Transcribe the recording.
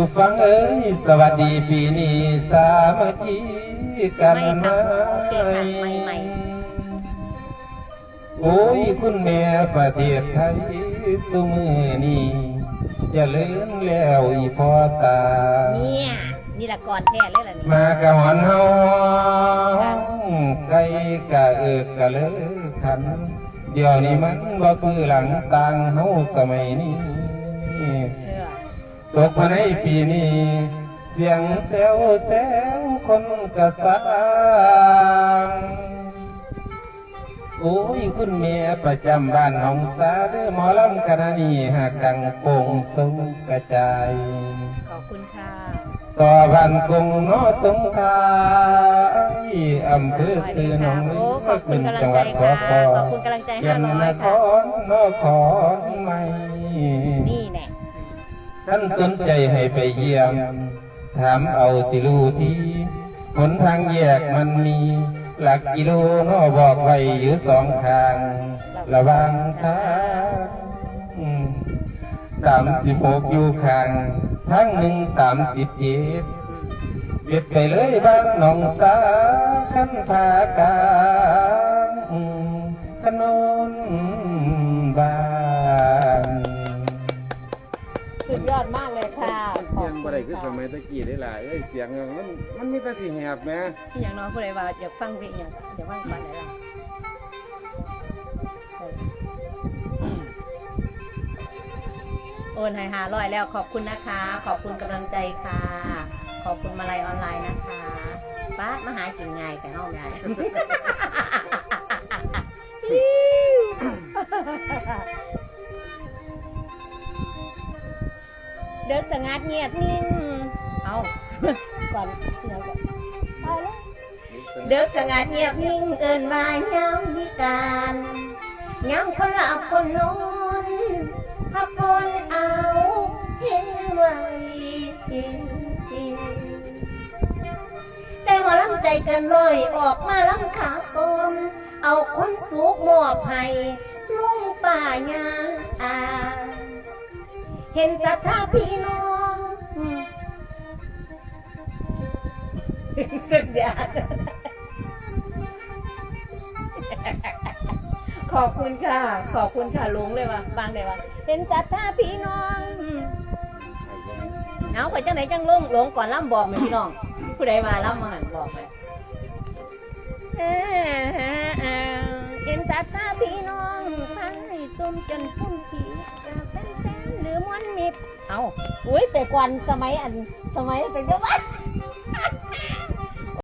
ผู้ฟังเอ้ยสวัสดีปีนี้สามัคคีกันไหมโอ้ยคุณแม่ประเทศไทยสมือนี้จะเลื่อนแล้วอีพอตา เนี่ยนี่ละก่อนแท้เลยล่ะนี่มากะหอนเฮาไก่กะเอิกกะเลิกขัน เดี๋ยวนี้มันบ่คือหลังต่างเฮาสมัยนี้ ตกมาในปีนี้ เสียงแซวแซวคนกระสังโอ้ยคุณแม่ประจำบ้านหนองสาเด้อหมอลำคณะนี้หากดังโป่งสูงกระจายขอบคุณค่ะ ต่อบ้านกงนอสงขลาอำเภอสื่อหนองโอ้ขอบคุขึ้ณนกำลัจังงหใจวัดขอค่ะพอขอบคุณกำลังใจยัห้านร้อนยคค่ะรนอขอนใหม่นี่แน่ ท่านสนใจให้ไปเยี่ยม ถามเอาสิรูทีหนทางแยกมันมี หลักกิโลนอบอกไว้อยู่สองทาง ระว่างทางสามสิบหกอยู่ข้างทั้งหนึ่งสามสิบเจ็ดเก็บไปเลยบ้านหนองสาขันผากา ได้คือสค่ะมัยตะกี้ได้ล่ะเอ้ยเสียงมันมันมีแต่สิแหบแหมที่อย่างน้อยผู้ใดว่าอยากฟังเพลงอย่างเดี๋ยวฟังฟังไหนล่ะโอนให้หาร้อยแล้วขอบคุณนะคะ ขอบคุณกำลังใจค่ะ ขอบคุณมาลัยออนไลน์นะคะป้ามาหากินง่ายแต่ห้องง่า เดินสงัดเงียบนิ่งเอาก่อนเดี๋ยวก่อนเดินสงัดเงียบนิ่งเอินมาย้ำพิการย้ำคนหลับคนนอนพักบนเอาเห็นไว้แต่ว่าลำใจกันลอยออกมาลำขากลมเอาคนสูกมอบให้ลุงป่ายาอา เห็นศรัทธาพี่น้องสุดยอดขอบคุณค่ะ ขอบคุณค่ะลุงเลยว่ะฟังเลยว่ะเห็นศรัทธาพี่น้องเอาไปจังไหนจังลุงหลงก่อนล่ำบอกไหมพี่น้อง ผู้ใดมาล่ำมาหันบอกไปเห็นศรัทธาพี่น้องฟังให้ส้มจนพุ่มขีจากแฟนือม้วนมิบเอาอุ้ยแต่กวันสมัยอันสมัยเป็นเด็กวั